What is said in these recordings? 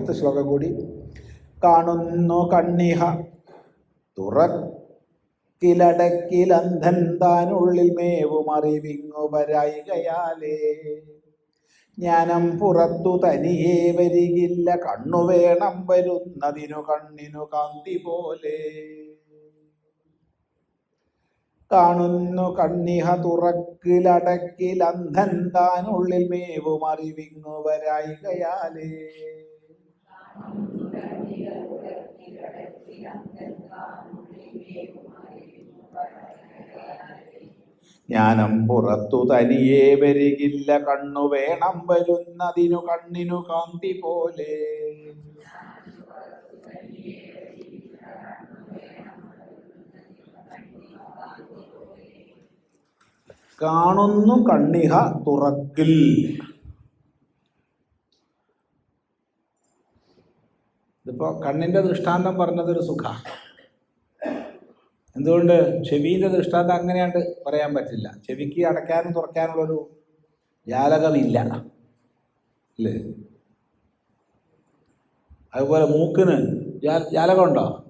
അടുത്ത ശ്ലോകം കൂടി. കാണുന്നു കണ്ണിഹ തുറക്കിലടക്കിലന്ധൻ താനുള്ളിൽ മേവുമറിവിങ്ങു പരായികയാലേ ജ്ഞാനം പുറത്തു തനിയേ വരികില്ല കണ്ണു വേണം വരുന്നതിനു കണ്ണിനു കാന്തി പോലെ. കാണുന്നു കണ്ണിഹ തുറക്കിലടക്കിലന്ധൻ താനുള്ളിൽ മേവുമറിവിങ്ങു വരായികയാലേ. ജ്ഞാനം പുറത്തു തനിയെ വരികില്ല കണ്ണു വേണം വരുന്നതിനു കണ്ണിനു കാന്തി പോലെ. കാണുന്നു കണ്ണിഹ തുറക്കിൽ. ഇതിപ്പോ കണ്ണിന്റെ ദൃഷ്ടാന്തം പറഞ്ഞതൊരു സുഖ. എന്തുകൊണ്ട് ചെവിന്റെ ദൃഷ്ടാന്തം അങ്ങനെയാണ്ട് പറയാൻ പറ്റില്ല. ചെവിക്ക് അടയ്ക്കാനും തുറക്കാനുള്ളൊരു ജാലകമില്ല. അല്ലേ? അതുപോലെ മൂക്കിന് ജാലകമുണ്ടോ?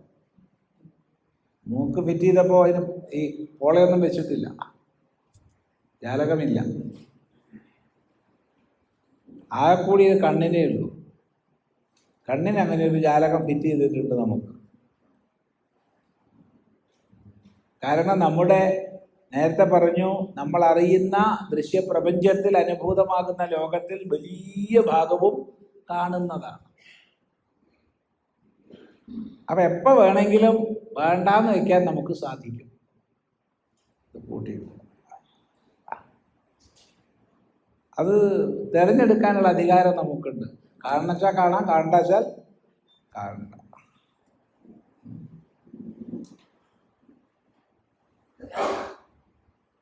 മൂക്ക് ഫിറ്റ് ചെയ്തപ്പോൾ അതിന് ഈ പോളയൊന്നും വെച്ചിട്ടില്ല. ജാലകമില്ല. ആകെ കൂടി ഇത് കണ്ണിനേ ഉള്ളൂ. കണ്ണിന് അങ്ങനെ ഒരു ജാലകം ഫിറ്റ് ചെയ്തിട്ടുണ്ട് നമുക്ക്. കാരണം നമ്മുടെ നേരത്തെ പറഞ്ഞു നമ്മൾ അറിയുന്ന ദൃശ്യപ്രപഞ്ചത്തിൽ അനുഭൂതമാകുന്ന ലോകത്തിൽ വലിയ ഭാഗവും കാണുന്നതാണ്. അപ്പൊ എപ്പോൾ വേണമെങ്കിലും വേണ്ടാന്ന് വെക്കാൻ നമുക്ക് സാധിക്കും. അത് തിരഞ്ഞെടുക്കാനുള്ള അധികാരം നമുക്കുണ്ട്. കാണച്ചാൽ കാണാം കാണണ്ട വെച്ചാൽ കാണണ്ട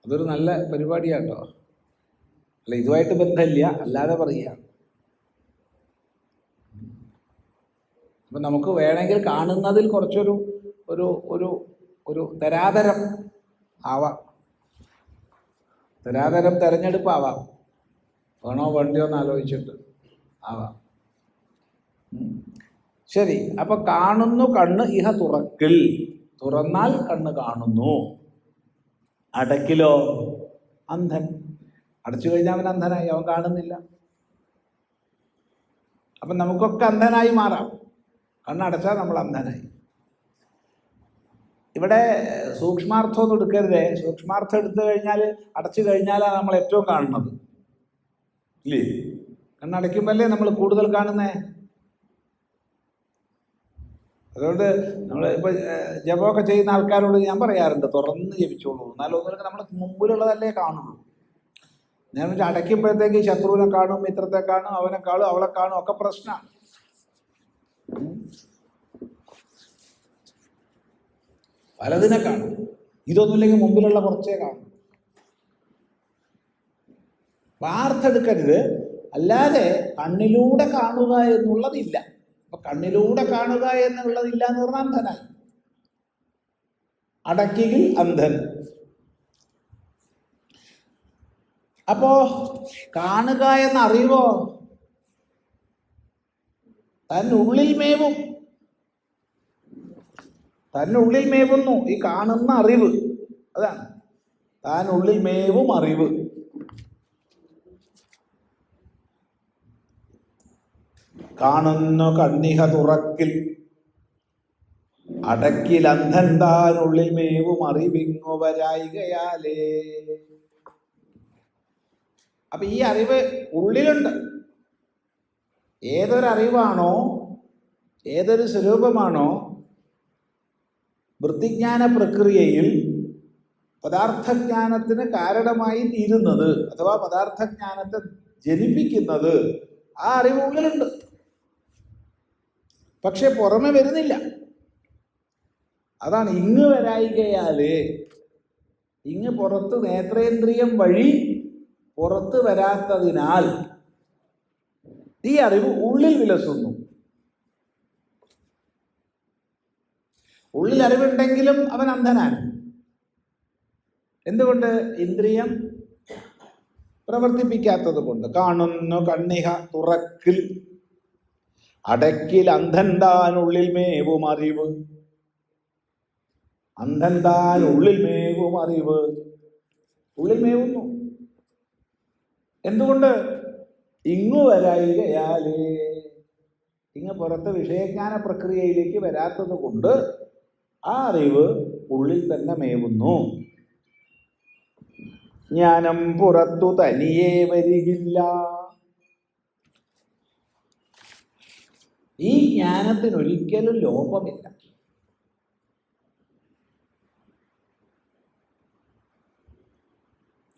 അതൊരു നല്ല പരിപാടിയാട്ടോ. അല്ല ഇതുമായിട്ട് ബന്ധമില്ല അല്ലാതെ പറയുക അപ്പം നമുക്ക് വേണമെങ്കിൽ കാണുന്നതിൽ കുറച്ചൊരു ഒരു ഒരു ഒരു തരാതരം ആവാം. തരാതരം തെരഞ്ഞെടുപ്പാവാം. വേണോ വേണ്ടയോ എന്ന് ആലോചിച്ചിട്ട് ആവാം. ശരി അപ്പൊ കാണുന്നു കണ്ണ് ഇഹ തുറക്കിൽ. തുറന്നാൽ കണ്ണ് കാണുന്നു. അടക്കിലോ അന്ധൻ. അടച്ചു കഴിഞ്ഞാൽ അവൻ അന്ധനായി അവൻ കാണുന്നില്ല. അപ്പം നമുക്കൊക്കെ അന്ധനായി മാറാം. കണ്ണടച്ചാൽ നമ്മൾ അന്ധനായി. ഇവിടെ സൂക്ഷ്മാർത്ഥം ഒന്നും എടുക്കരുതേ. സൂക്ഷ്മാർത്ഥം എടുത്തു കഴിഞ്ഞാൽ അടച്ചു കഴിഞ്ഞാലാണ് നമ്മൾ ഏറ്റവും കാണുന്നത്. ഇല്ലേ? കണ്ണടയ്ക്കുമ്പോഴല്ലേ നമ്മൾ കൂടുതൽ കാണുന്നേ? അതുകൊണ്ട് നമ്മൾ ഇപ്പൊ ഏഹ്, ജപമൊക്കെ ചെയ്യുന്ന ആൾക്കാരോട് ഞാൻ പറയാറുണ്ട് തുറന്ന് ജപിച്ചോളൂ. എന്നാലും ഒന്നുമില്ല നമ്മൾ മുമ്പിലുള്ളതല്ലേ കാണുള്ളൂ. ഞാൻ വെച്ചാൽ അടയ്ക്കുമ്പോഴത്തേക്ക് ശത്രുവിനെ കാണും മിത്രത്തെ കാണും അവനെ കാണും അവളെ കാണും ഒക്കെ പ്രശ്നമാണ്. പലതിനെ കാണും. ഇതൊന്നുമില്ലെങ്കിൽ മുമ്പിലുള്ള കുറച്ചേ കാണും. വാർത്തെടുക്കരുത്. അല്ലാതെ കണ്ണിലൂടെ കാണുക എന്നുള്ളതില്ല. അപ്പൊ കണ്ണിലൂടെ കാണുക എന്നുള്ളതില്ല എന്ന് പറഞ്ഞാൽ അന്ധനായി. അടക്കിയിൽ അന്ധൻ. അപ്പോ കാണുക എന്ന അറിവോ തന്നുള്ളിൽ മേവും. തന്നുള്ളിൽ മേവുന്നു. ഈ കാണുന്ന അറിവ്. അതാണ്. താൻ ഉള്ളിൽ മേവും അറിവ്. കാണുന്നു കണ്ണിഹ തുറക്കിൽ. അടക്കിൽ അന്ധൻ താനുള്ളിൽ മേവും അറിവിങ്ങു അപ്പൊ ഈ അറിവ് ഉള്ളിലുണ്ട്. ഏതൊരറിവാണോ ഏതൊരു സ്വരൂപമാണോ വൃത്തിജ്ഞാന പ്രക്രിയയിൽ പദാർത്ഥജ്ഞാനത്തിന് കാരണമായി തീരുന്നത് അഥവാ പദാർത്ഥജ്ഞാനത്തെ ജനിപ്പിക്കുന്നത് ആ അറിവ് ഉള്ളിലുണ്ട്. പക്ഷെ പുറമെ വരുന്നില്ല. അതാണ് ഇങ്ങ് വരായികയാൽ ഇങ്ങ് പുറത്ത് നേത്രേന്ദ്രിയം വഴി പുറത്ത് വരാത്തതിനാൽ ഈ അറിവ് ഉള്ളിൽ വിലസുന്നു. ഉള്ളിൽ അറിവുണ്ടെങ്കിലും അവൻ അന്ധനാണ്. എന്തുകൊണ്ട്? ഇന്ദ്രിയം പ്രവർത്തിപ്പിക്കാത്തത് കൊണ്ട് കാണുന്നു കണ്ണിഹ തുറക്കിൽ അടക്കിൽ അന്ധൻ താനുള്ളിൽ മേവും അറിവ്. ഉള്ളിൽ മേവും അറിവ്. ഉള്ളിൽ മേവുന്നു. എന്തുകൊണ്ട്? ഇങ്ങു വരായികയാലേ. ഇങ്ങ് പുറത്ത് വിഷയജ്ഞാന പ്രക്രിയയിലേക്ക് വരാത്തത് കൊണ്ട് ആ അറിവ് ഉള്ളിൽ തന്നെ മേവുന്നു. ജ്ഞാനം പുറത്തു തനിയേ വരികില്ല ഈ ജ്ഞാനത്തിനൊരിക്കലും ലോപമില്ല.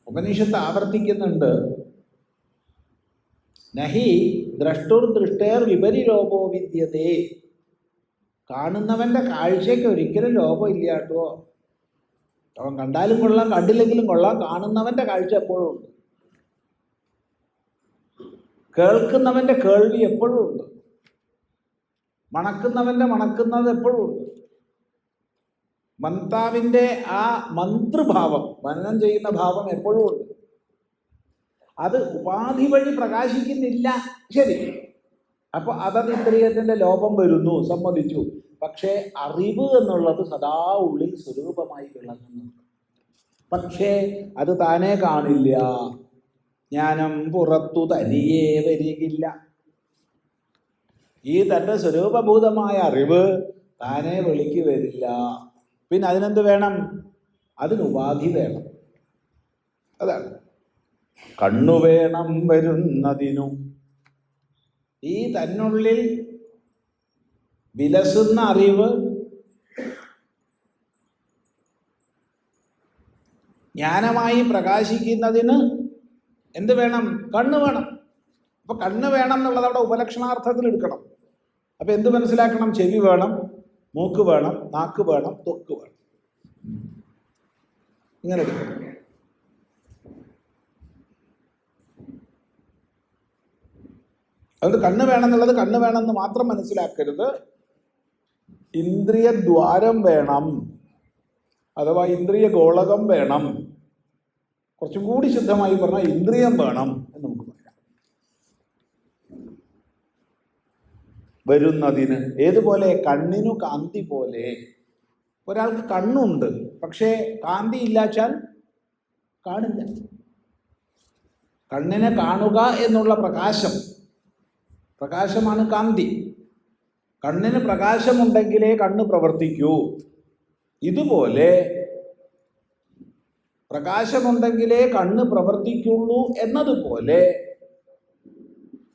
ഉപനിഷത്ത് ആവർത്തിക്കുന്നുണ്ട് നഹി ദ്രഷ്ടുർ ദൃഷ്ടേർ വിപരി ലോപോ വിദ്യതേ കാണുന്നവന്റെ കാഴ്ചയ്ക്ക് ഒരിക്കലും ലോപം ഇല്ല കേട്ടോ അവൻ കണ്ടാലും കൊള്ളാം കണ്ടില്ലെങ്കിലും കൊള്ളാം കാണുന്നവന്റെ കാഴ്ച എപ്പോഴും ഉണ്ട്. കേൾക്കുന്നവന്റെ കേൾവി എപ്പോഴും ഉണ്ട്. മണക്കുന്നവന്റെ മണക്കുന്നത് എപ്പോഴും ഉണ്ട്. മന്താവിന്റെ ആ മന്ത്രഭാവം മനനം ചെയ്യുന്ന ഭാവം എപ്പോഴും ഉണ്ട്. അത് ഉപാധി വഴി പ്രകാശിക്കുന്നില്ല ശരി. അപ്പോൾ അതത് ഇന്ദ്രിയത്തിന്റെ ലോപം വരുന്നു സമ്മതിച്ചു. പക്ഷേ അറിവ് എന്നുള്ളത് സദാ ഉള്ളിൽ സ്വരൂപമായി വിളങ്ങുന്നു. പക്ഷേ അത് താനേ കാണില്ല. ജ്ഞാനം പുറത്തു തനിയേ വരികില്ല. ഈ തന്റെ സ്വരൂപഭൂതമായ അറിവ് താനെ വെളിക്ക് വരില്ല. പിന്നെ അതിനെന്ത് വേണം? അതിന് ഉപാധി വേണം. അതാണ്. കണ്ണു വേണം വരുന്നതിനു. ഈ തന്നുള്ളിൽ വിലസുന്ന അറിവ് ജ്ഞാനമായി പ്രകാശിക്കുന്നതിന് എന്ത് വേണം? കണ്ണ് വേണം. അപ്പൊ കണ്ണ് വേണം എന്നുള്ളത് അവിടെ ഉപലക്ഷണാർത്ഥത്തിൽ എടുക്കണം. അപ്പൊ എന്ത് മനസ്സിലാക്കണം? ചെവി വേണം മൂക്ക് വേണം നാക്ക് വേണം തൊക്ക് വേണം. ഇങ്ങനെ എടുക്കണം അതുകൊണ്ട് കണ്ണ് വേണമെന്നുള്ളത് കണ്ണ് വേണമെന്ന് മാത്രം മനസ്സിലാക്കരുത്. ഇന്ദ്രിയദ്വാരം വേണം. അഥവാ ഇന്ദ്രിയ ഗോളകം വേണം. കുറച്ചും കൂടി ശുദ്ധമായി പറഞ്ഞാൽ ഇന്ദ്രിയം വേണം എന്ന് നമുക്ക് പറയാം വരുന്നതിന്. ഏതുപോലെ കണ്ണിനു കാന്തി പോലെ. ഒരാൾക്ക് കണ്ണുണ്ട് പക്ഷേ കാന്തി ഇല്ലാച്ചാൽ കാണില്ല. കണ്ണിനെ കാണുക എന്നുള്ള പ്രകാശം. പ്രകാശമാണ് കാന്തി. കണ്ണിന് പ്രകാശമുണ്ടെങ്കിലേ കണ്ണ് പ്രവർത്തിക്കൂ. ഇതുപോലെ പ്രകാശമുണ്ടെങ്കിലേ കണ്ണ് പ്രവർത്തിക്കുള്ളൂ എന്നതുപോലെ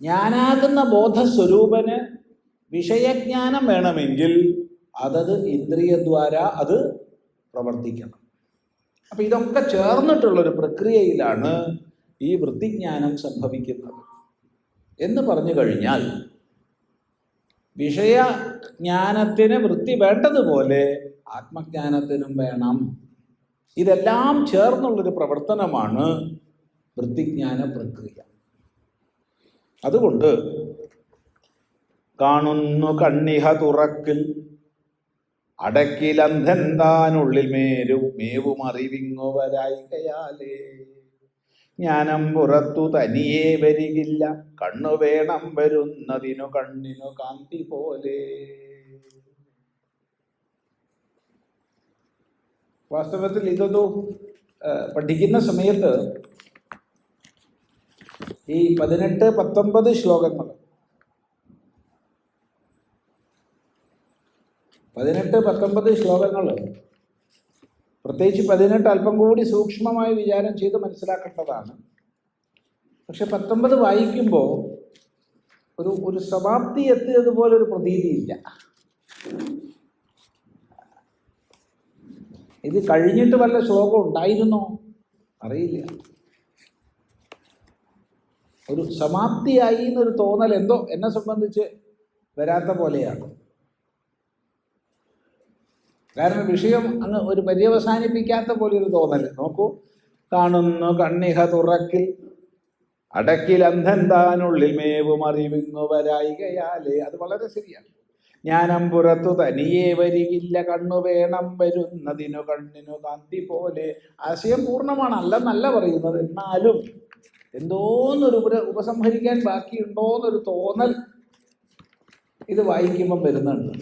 ഞാനാകുന്ന ബോധസ്വരൂപന് വിഷയജ്ഞാനം വേണമെങ്കിൽ അതത് ഇന്ദ്രിയദ്വാര അത് പ്രവർത്തിക്കണം. അപ്പൊ ഇതൊക്കെ ചേർന്നിട്ടുള്ളൊരു പ്രക്രിയയിലാണ് ഈ വൃത്തിജ്ഞാനം സംഭവിക്കുന്നത്. എന്ന് പറഞ്ഞു കഴിഞ്ഞാൽ വിഷയജ്ഞാനത്തിന് വൃത്തി വേണ്ടതുപോലെ ആത്മജ്ഞാനത്തിനും വേണം. ഇതെല്ലാം ചേർന്നുള്ളൊരു പ്രവർത്തനമാണ് വൃത്തിജ്ഞാന പ്രക്രിയ. അതുകൊണ്ട് കാണുന്നു കണ്ണിഹ തുറക്കിൽ. അടക്കിലന്ധൻ താനുള്ളിൽ മേരും മേവും അറിവിങ്ങു വരായികയാലേ ജ്ഞാനം പുറത്തു തനിയേ വരികില്ല കണ്ണു വേണം വരുന്നതിനു കണ്ണിനു കാന്തി പോലെ. വാസ്തവത്തിൽ ഇതൊരു പഠിക്കുന്ന സമയത്ത് ഈ പതിനെട്ട് പത്തൊമ്പത് ശ്ലോകങ്ങൾ പതിനെട്ട് പത്തൊമ്പത് ശ്ലോകങ്ങൾ. പ്രത്യേകിച്ച് പതിനെട്ട് അല്പം കൂടി സൂക്ഷ്മമായി വിചാരം ചെയ്ത് മനസ്സിലാക്കേണ്ടതാണ്. പക്ഷെ പത്തൊമ്പത് വായിക്കുമ്പോൾ ഒരു ഒരു സമാപ്തി എത്തിയതുപോലെ ഒരു പ്രതീതിയില്ല. ഇത് കഴിഞ്ഞിട്ട് വല്ല ശ്ലോകം ഉണ്ടായിരുന്നോ? അറിയില്ല. ഒരു സമാപ്തിയായി എന്നൊരു തോന്നൽ എന്തോ എന്നെ സംബന്ധിച്ച് വരാത്ത പോലെയാണ്. കാരണം വിഷയം അങ്ങ് ഒരു പര്യവസാനിപ്പിക്കാത്ത പോലെ ഒരു തോന്നൽ. നോക്കൂ കാണുന്നു കണ്ണിഹ തുറക്കിൽ. അടക്കിൽ അന്ധൻ താനുള്ളിൽ മേവും അറിവിങ്ങു വരായികയാലേ. അത് വളരെ ശരിയാണ്. ജ്ഞാനം പുറത്തു തനിയേ വരികില്ല കണ്ണു വേണം വരുന്നതിനു കണ്ണിനു കാന്തി പോലെ. ആശയം പൂർണമാണ് അല്ലെന്നല്ല പറയുന്നത്. എന്നാലും എന്തോന്നൊരു ഉപ ഉപസംഹരിക്കാൻ ബാക്കിയുണ്ടോന്നൊരു തോന്നൽ ഇത് വായിക്കുമ്പം വരുന്നുണ്ട്.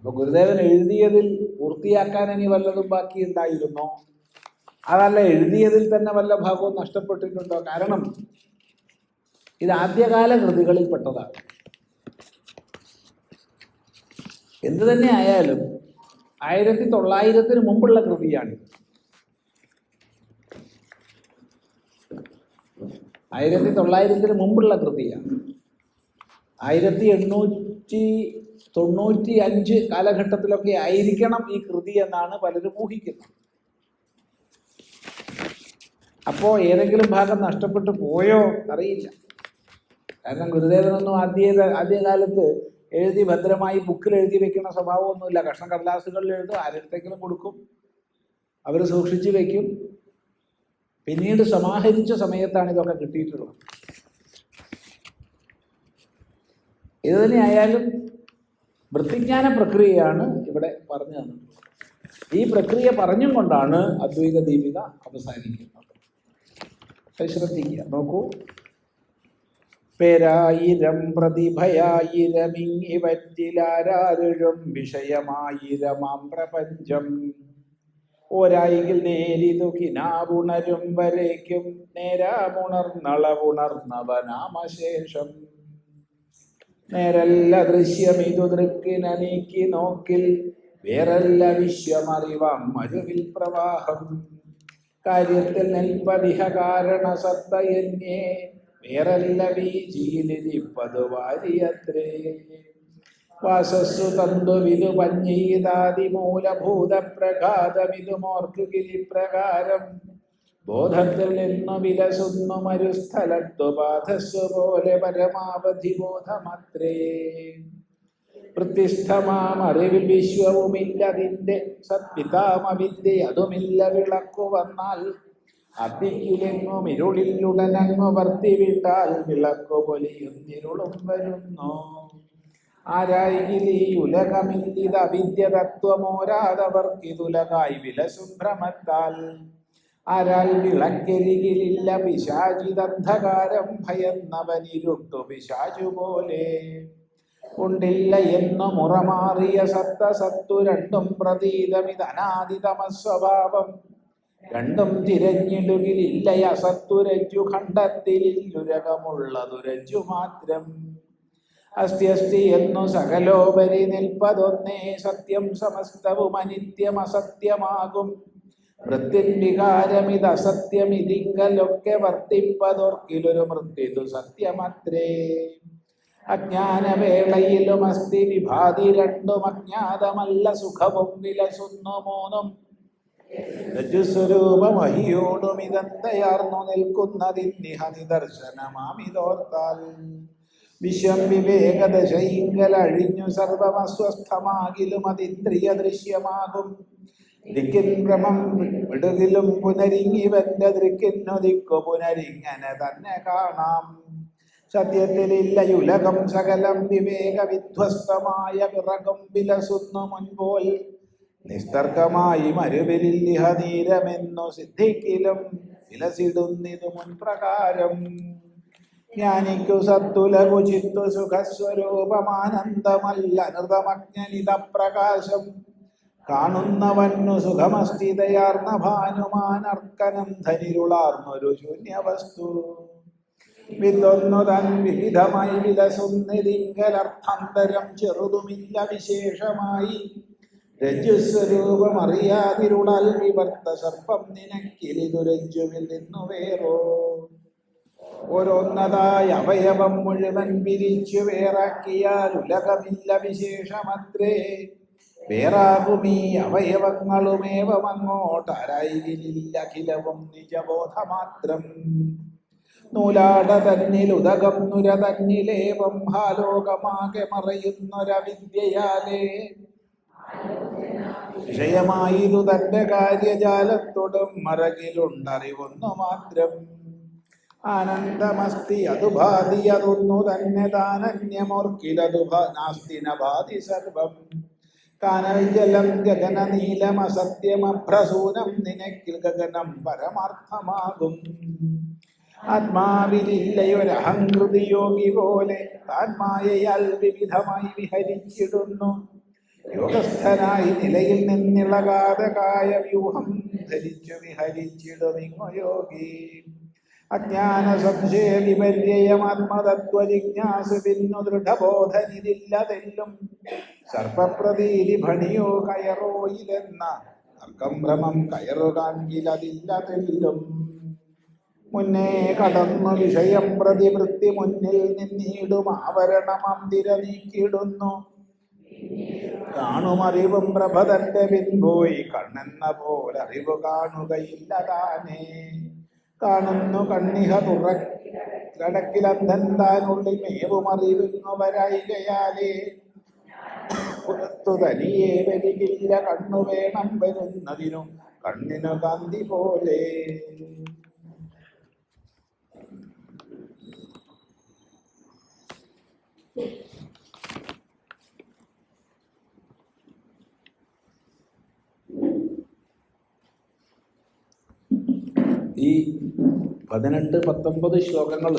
അപ്പൊ ഗുരുദേവൻ എഴുതിയതിൽ പൂർത്തിയാക്കാൻ ഇനി വല്ലതും ബാക്കി ഉണ്ടായിരുന്നോ? അതല്ല എഴുതിയതിൽ തന്നെ വല്ല ഭാഗവും നഷ്ടപ്പെട്ടിട്ടുണ്ടോ? കാരണം ഇത് ആദ്യകാല കൃതികളിൽ പെട്ടതാണ്. എന്തു തന്നെ ആയാലും ആയിരത്തി തൊള്ളായിരത്തിന് മുമ്പുള്ള കൃതിയാണ്. ആയിരത്തി തൊള്ളായിരത്തിന് മുമ്പുള്ള കൃതിയാണ്. ആയിരത്തി എണ്ണൂറ്റി തൊണ്ണൂറ്റി അഞ്ച് കാലഘട്ടത്തിലൊക്കെ ആയിരിക്കണം ഈ കൃതി എന്നാണ് പലരും ഊഹിക്കുന്നത്. അപ്പോ ഏതെങ്കിലും ഭാഗം നഷ്ടപ്പെട്ടു പോയോ? അറിയില്ല. കാരണം ഗുരുദേവനൊന്നും ആദ്യ ആദ്യകാലത്ത് എഴുതി ഭദ്രമായി ബുക്കിൽ എഴുതി വെക്കുന്ന സ്വഭാവമൊന്നുമില്ല. കഷ്ണ കടലാസുകളിൽ എഴുതും ആരുടെങ്കിലും കൊടുക്കും. അവർ സൂക്ഷിച്ചു വെക്കും. പിന്നീട് സമാഹരിച്ച സമയത്താണ് ഇതൊക്കെ കിട്ടിയിട്ടുള്ളത്. ഇത് തന്നെയായാലും വൃത്തിജ്ഞാന പ്രക്രിയയാണ് ഇവിടെ പറഞ്ഞു തന്നിട്ടുള്ളത്. ഈ പ്രക്രിയ പറഞ്ഞും കൊണ്ടാണ് അദ്വൈത ദീപിക അവസാനിക്കുന്നത്. ശ്രദ്ധിക്കുക നോക്കൂ. പേരായിരം പ്രതിഭയായിരമിങ്ങി വറ്റിലാരാരും വിഷയമായിരമാം പ്രപഞ്ചം. ഓരായിൽ നേരിതുകിനാവുണരും വരേക്കും നേരാമുണർന്നളവുണർന്നവനാമശേഷം. നേരല്ല ദൃശ്യം ഇതു ദൃക്കിനീക്കി നോക്കിൽ വേറല്ല വിശ്വമറിവാം മരുവിൽ പ്രവാഹം. കാര്യത്തിൽ നെൽപ്പതിഹ കാരണ സത്തയന്യേ വേറല്ല വീജിയിലിരിപ്പതു വാരിയത്രേ. വാസസ്സു തന്തുവിതു പഞ്ഞീതാതി മൂലഭൂത പ്രഘാതമിതു മോർക്കുകിലി പ്രകാരം ബോധത്തിൽ നിന്നു വിലസുന്നു മരുസ്ഥലത്തു ബാധസ്സു പോലെ പരമാവധി ബോധമത്രേ. പ്രതിഷ്ഠമാമറിവിൽ വിശ്വവുമില്ലതിന്റെ സത്പിതാമവിദ്യ അതുമില്ല വിളക്കു വന്നാൽ. അത്തിക്കിലെങ്ങും ഇരുളിലുടനങ്ങു വർത്തിവിട്ടാൽ വിളക്കു പൊലിയുന്നിരുളും വരുന്നു. ആരായികിൽ ഈ ഉലകമില്ലിത് അവിദ്യ തത്വമോരാതവർക്കിതുലകായി വിലസുഭ്രമത്താൽ. ആരാൽ വിളക്കരികിലില്ല പിശാചിതന്ധകാരം ഭയന്നവനിരുട്ടു പിശാചു പോലെ ഉണ്ടില്ല എന്നു മുറമാറിയ സത്ത സത്തു രണ്ടും പ്രതീതമിതനാദിതമസ്വഭാവം. രണ്ടും തിരഞ്ഞിടുകിലില്ല അസത്തുരജ്ജു ഖണ്ഡത്തിലുരകമുള്ളതുരജ്ജു മാത്രം. അസ്തി അസ്തി എന്നു സകലോപരി നിൽപ്പതൊന്നേ സത്യം സമസ്തവും അനിത്യം അസത്യമാകും വൃത്തിൻ വികാരമിത് അസത്യമിതിങ്കലൊക്കെ വർത്തിപ്പതോർക്കിലൊരു മൃത്യുതു സത്യമത്രേ. അജ്ഞാനവേളയിലും അസ്ഥി വിഭാതി രണ്ടും അജ്ഞാതമല്ല സുഖവും വിലസുന്നു മൂന്നും. രജുസ്വരൂപമഹിയോടും ഇതന്തയാർന്നു നിൽക്കുന്നതിന്നിഹ നിദർശനമാമിതോർത്താൽ വിശ്വം വിവേകദശയിങ്കൽ അഴിഞ്ഞു സർവമസ്വസ്ഥമാകിലും അതിന്ദ്രിയ ദൃശ്യമാകും ദിക്കിൻ ഭ്രമം വിടുകിലും പുനരിങ്ങിവന്റെ ദൃക്കിന്നു ദിക്കു പുനരിങ്ങനെ തന്നെ കാണാം. സത്യത്തിലില്ല യുലകം സകലം വിവേക വിധ്വസ്തമായ പിറകും വിലസുന്നു മുൻപോൽ. നിസ്തർക്കമായി മരുവിലില്ലിഹതീരമെന്നു സിദ്ധിക്കിലും വിലസിടുന്നിതു മുൻപ്രകാരം. ജ്ഞാനിക്കു സത്തുലകു ചിത്തു സുഖസ്വരൂപമാനന്ദമല്ല നൃതമജ്ഞനിത പ്രകാശം കാണുന്നവന്നു സുഖമസ്ഥിതയാർന്ന ഭാനുമാനർക്കനം ധനിരുളാർന്നൊരു ശൂന്യവസ്തു. വിതൊന്നു തൻ വിവിധമായി വിലസുന്നിരിങ്കലർത്ഥാന്തരം ചെറുതുമില്ല വിശേഷമായി. രജ്ജുസ്വരൂപം വിവർത്ത സർപ്പം നിനക്കിലിതു രജ്ജുവിൽ നിന്നു വേറോ. ഓരോന്നതായ അവയവം മുഴുവൻ പിരിച്ചു വേറാക്കിയാൽ ഉലകമില്ല വിശേഷമത്രേ. വേറാകുമീ അവയവങ്ങളുമേവമങ്ങോട്ടാരായില്ല അഖിലവും നിജബോധമാത്രം. നൂലാട തന്നിൽ ഉദകം നുര തന്നിലേവം ഹാലോകമാകെ മറയുന്നൊരവിദ്യയാലേ. വിഷയമായതു തന്റെ കാര്യജാലത്തോടും മറകിലുണ്ടറിവൊന്നു മാത്രം ആനന്ദമസ്തി അതു ഭാതി അതൊന്നു തന്നെ താനന്യമോർക്കിലതു നാസ്തിന ഭാതി സർവം കാനൽ നീലം ഗഗന നീലമസത്യമഭ്രസൂനം നിനക്കിൽ ഗഗനം പരമാർത്ഥമാകും. ആത്മാവിലില്ലയൊരഹങ്കൃതി യോഗി പോലെ താൻ മായയാൽ വിവിധമായി വിഹരിച്ചിടുന്നു. യോഗസ്ഥനായി നിലയിൽ നിന്നിളകാതെ കായ വ്യൂഹം ധരിച്ചു വിഹരിച്ചിടുമിങ്ങോ യോഗി. അജ്ഞാന സംശയ വിപര്യമാത്മതത്വ ജിജ്ഞാസു പിന്നു ദൃഢബോധനിതില്ലതെല്ലും സർപ്പപ്രതീതി ഭണിയോ ഇതെന്ന തർക്കം ഭ്രമം കയറു കാൺകിലതില്ലതെല്ലും. മുന്നേ കടന്നു വിഷയം പ്രതിവൃത്തി മുന്നിൽ നിന്നിടും ആവരണമം നീക്കിടുന്നു കാണുമറിവും പ്രഭതന്റെ പിൻപോയി കണ്ണെന്ന പോലെ അറിവ് കാണുകയില്ല താനേ കാണുന്നു കണ്ണിഹ തുറക്കിടക്കിലന്ധൻ താനുള്ളിൽ മേവുമറിവുന്നവരായികയാലേ പുറത്തു തനിയെ വരികില്ല കണ്ണു വേണം വരുന്നതിനു കണ്ണിനു കാന്തി പോലെ. ഈ പതിനെട്ട് പത്തൊമ്പത് ശ്ലോകങ്ങൾ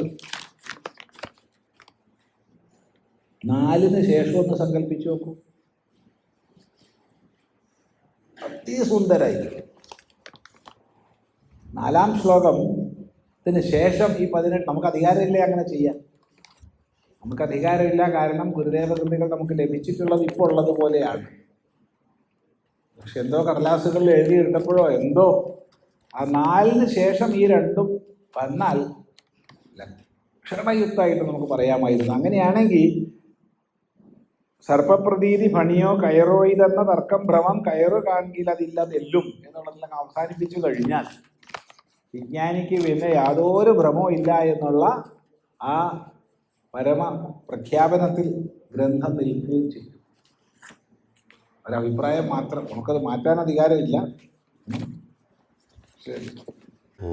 നാലിന് ശേഷം ഒന്ന് സങ്കല്പിച്ചു നോക്കൂ. അതിസുന്ദരായിരിക്കും നാലാം ശ്ലോകം ഇതിന് ശേഷം ഈ പതിനെട്ട് നമുക്ക് അധികാരമില്ല അങ്ങനെ ചെയ്യാം നമുക്ക് അധികാരമില്ല കാരണം ഗുരുദേവ കൃതികൾ നമുക്ക് ലഭിച്ചിട്ടുള്ളത് ഇപ്പോൾ ഉള്ളത് പോലെയാണ്. പക്ഷെ എന്തോ കടലാസുകളിൽ എഴുതിയെടുത്തപ്പോഴോ എന്തോ. ആ നാലിന് ശേഷം ഈ രണ്ടും വന്നാൽ ക്ഷണയുക്തമായിട്ട് നമുക്ക് പറയാമായിരുന്നു. അങ്ങനെയാണെങ്കിൽ സർപ്പപ്രതീതി ഭണിയോ കയറോ ഇതെന്ന തർക്കം ഭ്രമം കയറ് കാണിക്കില്ല അതില്ലതെല്ലും എന്നുള്ളതെല്ലാം അവസാനിപ്പിച്ചു കഴിഞ്ഞാൽ വിജ്ഞാനിക്ക് പിന്നെ യാതൊരു ഭ്രമവും ഇല്ല എന്നുള്ള ആ പരമ പ്രഖ്യാപനത്തിൽ ഗ്രന്ഥം നിൽക്കുകയും ചെയ്യും ഒരഭിപ്രായം മാത്രം. നമുക്കത് മാറ്റാൻ അധികാരമില്ല. ശരി. ഓ